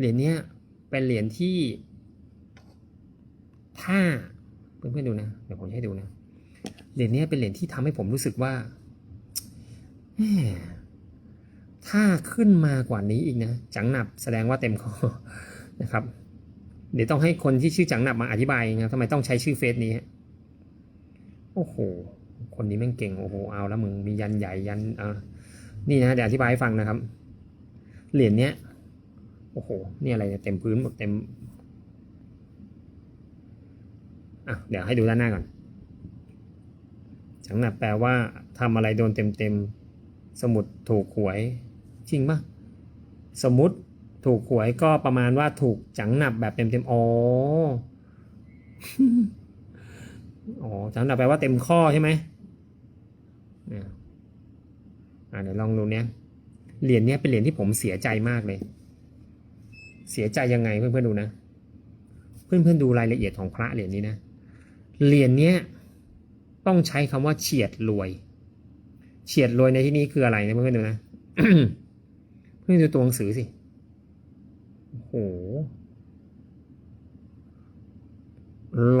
เหรียญนี้เป็นเหรียญที่ ถ้าเพื่อนๆดูนะเดี๋ยวผมจะให้ดูนะเหรียญนี้เป็นเหรียญที่ทำให้ผมรู้สึกว่าถ้าขึ้นมากว่านี้อีกนะจังหนับแสดงว่าเต็มข้อนะครับ เดี๋ยวต้องให้คนที่ชื่อจังหนับมาอธิบายนะทำไมต้องใช้ชื่อเฟซนี้โอ้โหคนนี้แม่งเก่งโอ้โหเอาแล้วมึงมียันใหญ่ยันอ่านี่นะเดี๋ยวอธิบายให้ฟังนะครับ เหรียญเนี้ย อ้โห นี่อะไรเต็มพื้นหมดเต็ม อะ เดี๋ยวให้ดูด้านหน้าก่อนจังหนับแปลว่าทำอะไรโดนเต็มเต็ม สมุดถูกหวย จริงปะสมมุติถูกหวยก็ประมาณว่าถูกจังหนับแบบเต็มเต็มอ๋ออ๋อจังหนับแปลว่าเต็มข้อใช่ไหมอะอะเดี๋ยวลองดูเนี้ยเหรียญเนี้ยเป็นเหรียญที่ผมเสียใจมากเลย เสียใจยังไงเพื่อนๆดูนะ เพื่อนๆดูรายละเอียดของพระเหรียญนี้นะ เหรียญเนี้ยต้องใช้คำว่าเฉียดรวย เฉียดรวยในที่นี้คืออะไรนะเพื่อนๆดูนะ เพื่อนดูตัวหนังสือสิ โอ้โห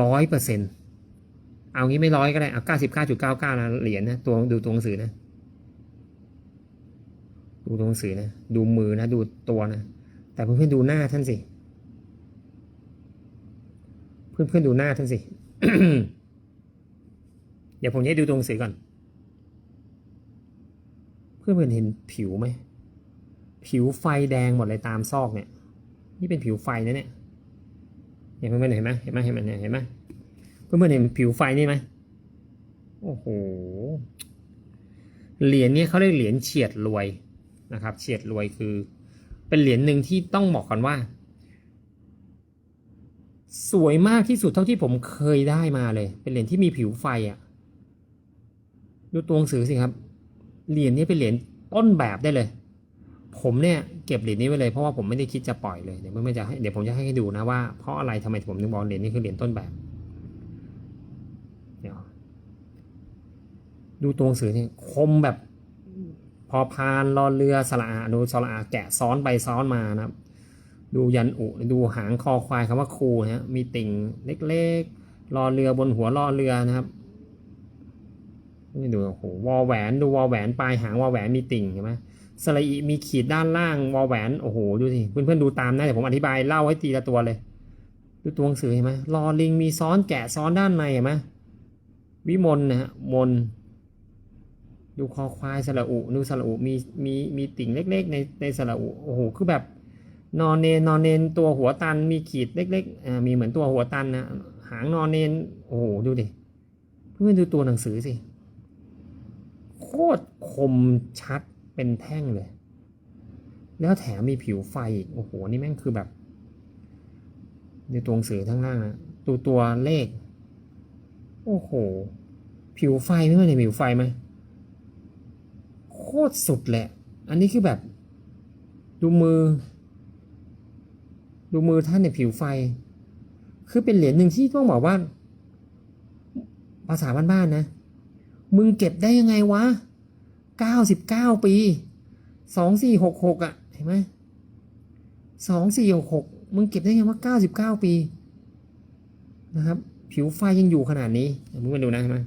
ร้อยเปอร์เซ็นต์เอางี้ไม่ร้อยก็ได้ เอาเก้าสิบเก้าจุดเก้าเก้านะเหรียญนะ ตัวดูตัวหนังสือนะ ดูตัวหนังสือนะ ดูมือนะ ดูตัวนะ แต่เพื่อนๆดูหน้าท่านสิ เพื่อนๆดูหน้าท่านสิ เดี๋ยวผมจะให้ดูตัวหนังสือก่อน เพื่อนๆเห็นผิวไหม ผิวไฟแดงหมดเลยตามซอกเนี่ย นี่เป็นผิวไฟนะเนี่ยเห็นเพื่อนๆเห็นไหมเห็นไหมเห็นไหมเห็นไหมเพื่อนๆเห็นผิวไฟนี่ไหมโอ้โห เหรียญนี่ยเขาเรียกเหรียญเฉียดรวยนะครับ เฉียดรวยคือ เป็นเหรียญหนึ่งที่ต้องบอกก่อนว่า สวยมากที่สุดเท่าที่ผมเคยได้มาเลย เป็นเหรียญที่มีผิวไฟอะ่ะ ดูตัวหนังสือสิครับ เหรียญนี้เป็นเหรียญต้นแบบได้เลย ผมเนี่ยเก็บเหรียญนี้ไว้เลยเพราะว่าผมไม่ได้คิดจะปล่อยเลยเดี๋ยวไม่จะให้เดี๋ยวผมจะให้ดูนะว่าเพราะอะไรทำไมผมถึงบอกเหรียญนี้คือเหรียญต้นแบบเดี๋ยวดูตัวหนังสือนี่คมแบบ พอพานรอเรือสระอาดูสระอาแกะซ้อนไปซ้อนมานะครับ ดูยันอุดูหางคอควายคำว่าคูนะฮะมีติ่งเล็กๆรอเรือบนหัวรอเรือนะครับนี่ดูโอ้โหวอลแหวนดูวอลแหวนปลายหางวอลแหวนมีติ่งเห็นไหมสระอีมีขีดด้านล่างวอลแหวนโอ้โหดูสิเพื่อนๆดูตามนะเดี๋ยวผมอธิบายเล่าให้ทีละตัวเลย ดูตัวหนังสือเห็นไหมรอลิงมีซ้อนแกะซ้อนด้านในเห็นไหมวิมลนะฮะมน ดูคอควายสระอุดูสระอุมีมีมีติ่งเล็ก ๆ ในในสระอุโอ้โหคือแบบนอนเนนนอนเนนตัวหัวตันมีขีดเล็กๆอ่ามีเหมือนตัวหัวตันนะหางนอนเนนโอ้โหดูดิเพื่อนดูตัวหนังสือสิโคตรคมชัดเป็นแท่งเลย แล้วแถมมีผิวไฟอีกโอ้โหนี่แม่งคือแบบในตัวหนังสือทั้งล่างนะตัวตัวเลข โอ้โห ผิวไฟไม่ว่าในผิวไฟไหม คตรสุดแหละ อันนี้คือแบบ ดูมือ ดูมือท่านในผิวไฟ คือเป็นเหรียญหนึ่งที่ต้องบอกว่า ภาษาบ้านๆนะ มึงเก็บได้ยังไงวะเก้าสิบเก้าปีสองสี่หกหกอะ เห็นไหมสองสี่หกหกมึงเก็บได้ยังไงว่าเก้าสิบเก้าปี นะครับ ผิวไฟยังอยู่ขนาดนี้มึงมาดูนะเห็นไหม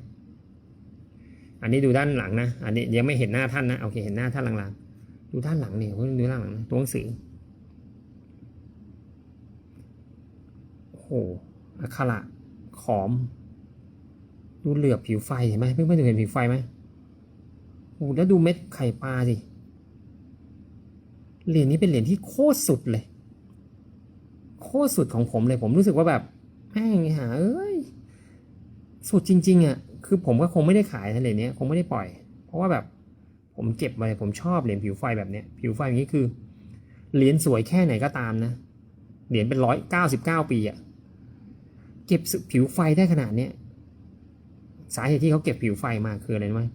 อันนี้ดูด้านหลังนะ อันนี้ยังไม่เห็นหน้าท่านนะ โอเค เห็นหน้าท่านหลางๆ ดูด้านหลังนี่ยเพิ่งดูด้านหลังนะตัวหนังสือ โอ้โห อักขระขอม ดูเหลือบผิวไฟเห็นไหมเพื่อนๆเห็นผิวไฟไหมโอ้โหแล้วดูเม็ดไข่ปลาสิ เหรียญนี้เป็นเหรียญที่โคตรสุดเลย โคตรสุดของผมเลย ผมรู้สึกว่าแบบแม่งหาเอ้ย สุดจริง ๆอะ คือผมก็คงไม่ได้ขายนะเหรียญนี้คงไม่ได้ปล่อย เพราะว่าแบบผมเก็บไว้ผมชอบเหรียญผิวไฟแบบเนี้ย ผิวไฟอย่างนี้คือเหรียญสวยแค่ไหนก็ตามนะเหรียญเป็นร้อยเก้าสิบเก้าปีอะเก็บผิวไฟได้ขนาดเนี้ยสาเหตุที่เขาเก็บผิวไฟมาคืออะไรรู้ไหม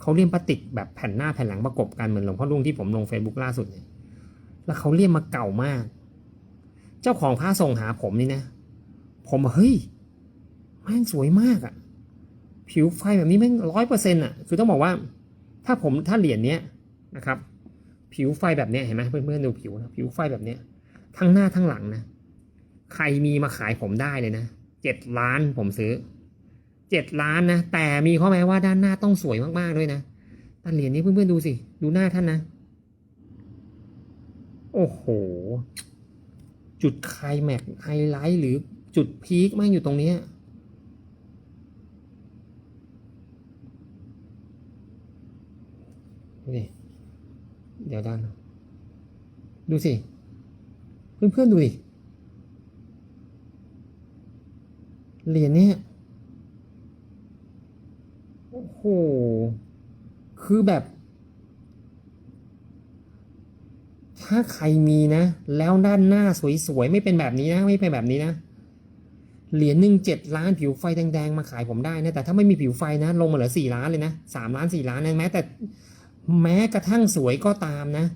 เขาเลี่ยมพลาสติกแบบแผ่นหน้าแผ่นหลังประกบกันเหมือนหลวงพ่อรุ่งที่ผมลงเฟซบุ๊กล่าสุดเนี่ยแล้วเขาเลี่ยมมาเก่ามาก เจ้าของพระส่งหาผมนี่นะ ผมเฮ้ยแม่งสวยมากอะ่ะ ผิวไฟแบบนี้แม่งร้อยเปอร์เซ็นต์อะคือต้องบอกว่า ถ้าผมถ้าเหรียญเนี้ยนะครับ ผิวไฟแบบเนี้ยเห็นไหมเพื่อนๆดูผิวนะผิวไฟแบบเนี้ย ทั้งหน้าทั้งหลังนะใครมีมาขายผมได้เลยนะเจ็ดล้านผมซื้อเจ็ดล้านนะแต่มีข้อแม้ว่าด้านหน้าต้องสวยมากๆด้วยนะแต่เหรียญนี้เพื่อนๆดูสิ ดูหน้าท่านนะ โอ้โห จุดไคลแม็กไฮไลท์หรือจุดพีคแม่อยู่ตรงนี้ ดูดิเดี๋ยวด้านดูสิ เพื่อนๆดูดิเหรียญเนี้ยโอ้โห คือแบบ ถ้าใครมีนะ แล้วด้านหน้าสวยๆ ไม่เป็นแบบนี้นะ ไม่เป็นแบบนี้นะ เหรียญหนึ่งเจ็ดล้านผิวไฟแดงๆ มาขายผมได้นะ แต่ถ้าไม่มีผิวไฟนะ ลงมาเหลือสี่ล้านเลยนะสามล้านสี่ล้านนะแม้แต่ แม้กระทั่งสวยก็ตามนะ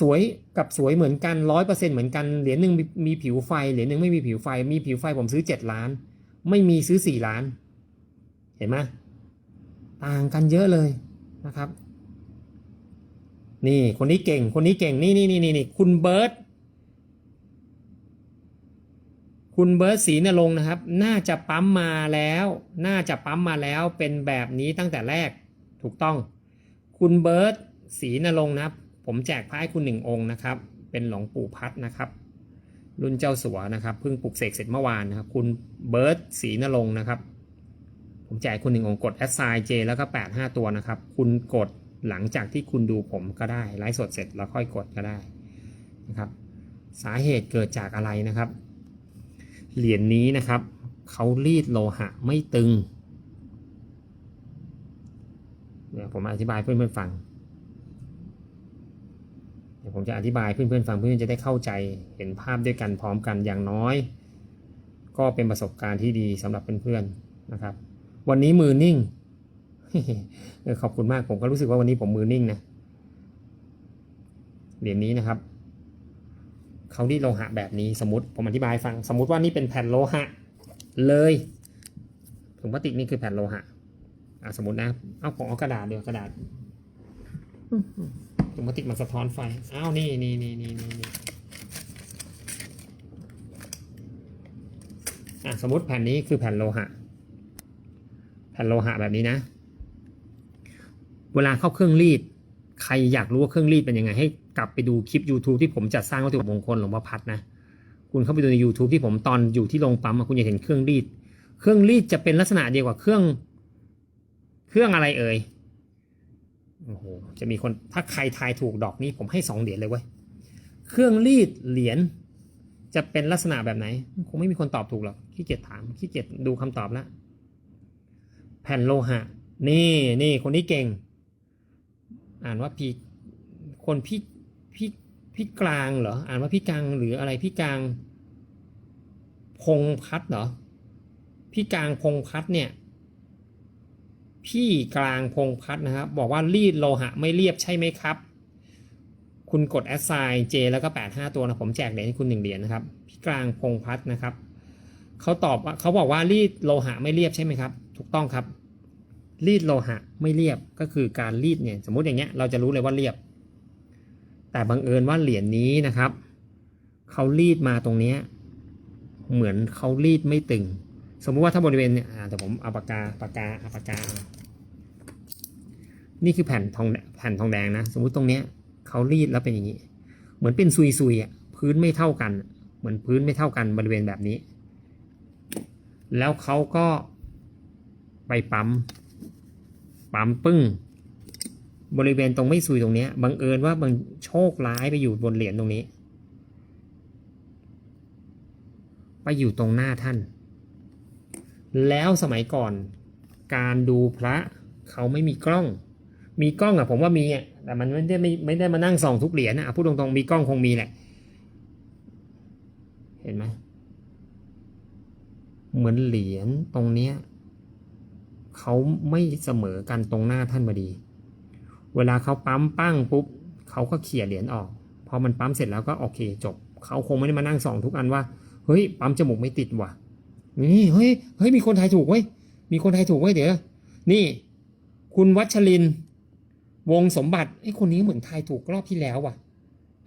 สวยกับสวยเหมือนกันร้อยเปอร์เซ็นเหมือนกันเหรียญหนึ่งมีผิวไฟเหรียญหนึ่งไม่มีผิวไฟ มีผิวไฟผมซื้อเจ็ดล้าน ไม่มีซื้อสี่ล้าน เห็นไหมต่างกันเยอะเลยนะครับ นี่คนนี้เก่งคนนี้เก่งนี่นี่นี่นี่นี่คุณเบิร์ตคุณเบิร์ตศรีนรงนะครับ น่าจะปั๊มมาแล้ว น่าจะปั๊มมาแล้วเป็นแบบนี้ตั้งแต่แรกถูกต้อง คุณเบิร์ตศรีนรงนะครับ ผมแจกพระให้คุณหนึ่งองค์นะครับ เป็นหลวงปู่พัดนะครับ รุ่นเจ้าสัวนะครับเพิ่งปลุกเสกเสร็จเมื่อวานนะครับ คุณเบิร์ตศรีนรงนะครับ ผมแจกคุณหนึ่งองค์กดแอดไซน์เจแล้วก็แปดห้าตัวนะครับ คุณกดหลังจากที่คุณดูผมก็ได้ไลฟ์สดเสร็จแล้วค่อยกดก็ได้นะครับ สาเหตุเกิดจากอะไรนะครับ เหรียญนี้นะครับเขารีดโลหะไม่ตึง เดี๋ยวผมอธิบายเพื่อนๆฟัง เดี๋ยวผมจะอธิบายเพื่อนๆฟังเพื่อนๆจะได้เข้าใจเห็นภาพด้วยกันพร้อมกันอย่างน้อย ก็เป็นประสบการณ์ที่ดีสำหรับเพื่อนๆนะครับ วันนี้มือนิ่งขอบคุณมากผมก็รู้สึกว่าวันนี้ผมมือนิ่งนะเหรียญนี้นะครับเขาดีโลหะแบบนี้สมมติผมอธิบายฟัง สมมติว่านี่เป็นแผ่นโลหะ เลยถุงพลาสติกนี่คือแผ่นโลหะ อะสมมตินะ เอาของเอากระดาษเดี๋ยวกระดาษถุงพลาสติกมันสะท้อนไฟ อ้าวนี่นี่นี่นี่นี่นี่อะสมมติแผ่นนี้คือแผ่นโลหะ แผ่นโลหะแบบนี้นะ เวลาเข้าเครื่องรีด ใครอยากรู้ว่าเครื่องรีดเป็นยังไงให้กลับไปดูคลิป YouTube ที่ผมจัดสร้างวัตถุมงคลหลวงพ่อพัดนะ คุณเข้าไปดูใน YouTube ที่ผมตอนอยู่ที่โรงปั๊มอะคุณจะเห็นเครื่องรีด เครื่องรีดจะเป็นลักษณะเดียวกับเครื่อง เครื่องอะไรเอ่ยโอ้โหจะมีคนถ้าใครทายถูกดอกนี้ผมให้สองเหรียญเลยเว้ยเครื่องรีดเหรียญจะเป็นลักษณะแบบไหน คงไม่มีคนตอบถูกหรอกขี้เกียจถามขี้เกียจดูคำตอบแล้วแผ่นโลหะ นี่นี่คนนี้เก่ง อ่านว่าพี่คนพี่พี่พี่กลางเหรออ่านว่าพี่กลางหรืออะไรพี่กลาง พงพัฒน์เหรอพี่กลางพงพัฒน์เนี่ย พี่กลางพงพัฒน์นะครับ บอกว่ารีดโลหะไม่เรียบใช่ไหมครับ คุณกดแอดไซน์เจแล้วก็แปดห้าตัวนะผมแจกเหรียญให้คุณหนึ่งเหรียญนะครับ พี่กลางพงพัฒน์นะครับเขาตอบว่าเขาบอกว่ารีดโลหะไม่เรียบใช่ไหมครับ ถูกต้องครับ รีดโลหะไม่เรียบก็คือการรีดเนี่ย สมมุติอย่างเงี้ยเราจะรู้เลยว่าเรียบ แต่บังเอิญว่าเหรียญนี้นะครับเขารีดมาตรงเนี้ยเหมือนเขารีดไม่ตึง สมมุติว่าถ้าบริเวณเนี่ยแต่ผมเอาปากกาปากกาเอาปากกา นี่คือแผ่นทองแผ่นทองแดงนะ สมมุติตรงเนี้ยเขารีดแล้วเป็นอย่างนี้ เหมือนเป็นซุยซุยอะพื้นไม่เท่ากัน เหมือนพื้นไม่เท่ากันบริเวณแบบนี้ แล้วเขาก็ไปปั๊มปั๊มปึ้ง บริเวณตรงไม่ซุยตรงเนี้ยบังเอิญว่าบางโชคร้ายไปอยู่บนเหรียญตรงนี้ ไปอยู่ตรงหน้าท่าน แล้วสมัยก่อน การดูพระเขาไม่มีกล้อง มีกล้องอะผมว่ามีอะแต่มันไม่ได้ไม่ไม่ได้มานั่งส่องทุกเหรียญนะพูดตรงๆมีกล้องคงมีแหละ เห็นไหมเหมือนเหรียญตรงเนี้ยเขาไม่เสมอกันตรงหน้าท่านพอดี เวลาเขาปั๊มปั้งปุ๊บเขาก็เขี่ยเหรียญออก พอมันปั๊มเสร็จแล้วก็โอเคจบ เขาคงไม่ได้มานั่งส่องทุกอันว่า เฮ้ย ปั๊มจมูกไม่ติดว่ะ นี่เฮ้ยเฮ้ยมีคนไทายถูกเว้ยมีคนไทายถูกเว้ยเดี๋ยวนี่ คุณวัชริน วงสมบัติไอ้คนนี้เหมือนทายถูกรอบที่แล้วว่ะ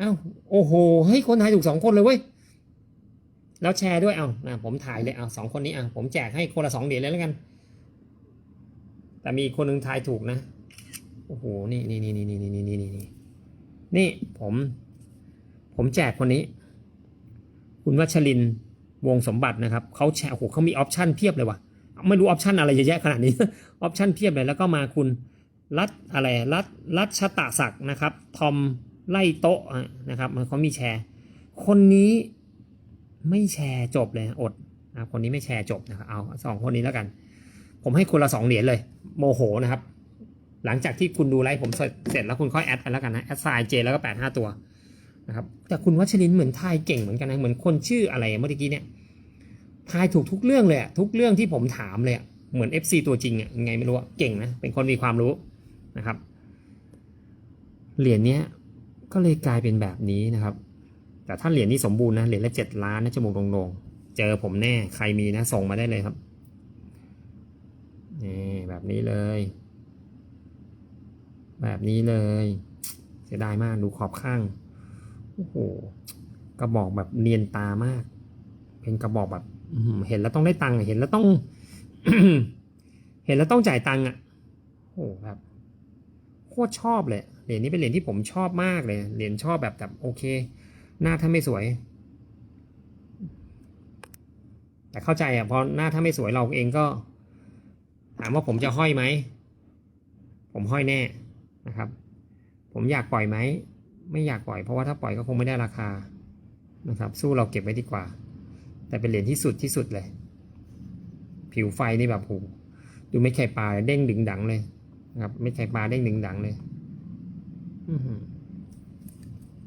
อ้าวโอ้โหเฮ้ยคนไทยถูกสองคนเลยเว้ยแล้วแชร์ด้วยเอานะผมถ่ายเลยเอาสองคนนี้อะผมแจกให้คนละสองเหรียญเลยแล้วกัน แต่มีคนหนึ่งทายถูกนะโอ้โหนี่นี่นี่นี่นี่นี่นี่นี่นี่นี่ผม ผมแจกคนนี้ คุณวัชรินทร์ วงสมบัตินะครับเขาแชร์โอ้โหเขามีออปชันเพียบเลยว่ะไม่รู้ออปชันอะไรเยอะแยะขนาดนี้ออปชันเพียบเลยแล้วก็มาคุณรัฐอะไรรัฐรัดชะตะศักดิ์นะครับทอมไล่โต๊ะนะครับมันเขามีแชร์ คนนี้ไม่แชร์จบเลยอดนะคนนี้ไม่แชร์จบนะครับเอาสองคนนี้แล้วกัน ผมให้คนละสองเหรียญเลย โมโหนะครับ หลังจากที่คุณดูไลฟ์ผมเสร็จเสร็จแล้วคุณค่อยแอดไปแล้วกันนะแอดไซน์เจแล้วก็แปดห้าตัว นะครับแต่คุณวัชรินเหมือนทายเก่งเหมือนกันนะเหมือนคนชื่ออะไรเมื่อกี้เนี่ยทายถูกทุกเรื่องเลยทุกเรื่องที่ผมถามเลยเหมือน FC ตัวจริงอะยังไงไม่รู้เก่งนะเป็นคนมีความรู้นะครับ เหรียญเนี้ยก็เลยกลายเป็นแบบนี้นะครับ แต่ถ้าเหรียญนี้สมบูรณ์นะเหรียญละเจ็ดล้านนะจมูกโด่งๆเจอผมแน่ใครมีนะส่งมาได้เลยครับนี่แบบนี้เลย แบบนี้เลย เสียดายมากดูขอบข้าง โอ้โหกระบอกแบบเนียนตามาก เป็นกระบอกแบบเห็นแล้วต้องได้ตังค์เห็นแล้วต้อง เห็นแล้วต้องจ่ายตังค์อะโอ้โหแบบโคตรชอบเลยเหรียญนี้เป็นเหรียญที่ผมชอบมากเลยเหรียญชอบแบบแบบโอเค หน้าถ้าไม่สวย แต่เข้าใจอะพอหน้าถ้าไม่สวยเราเองก็ ถามว่าผมจะห้อยไหมผมห้อยแน่นะครับ ผมอยากปล่อยไหม ไม่อยากปล่อยเพราะว่าถ้าปล่อยก็คงไม่ได้ราคานะครับ สู้เราเก็บไว้ดีกว่า แต่เป็นเหรียญที่สุดที่สุดเลย ผิวไฟนี่แบบโหดูไม่ไข่ปลาเด้งดึงดังเลยนะครับ ไม่ไข่ปลาเด้งดึงดังเลย อือ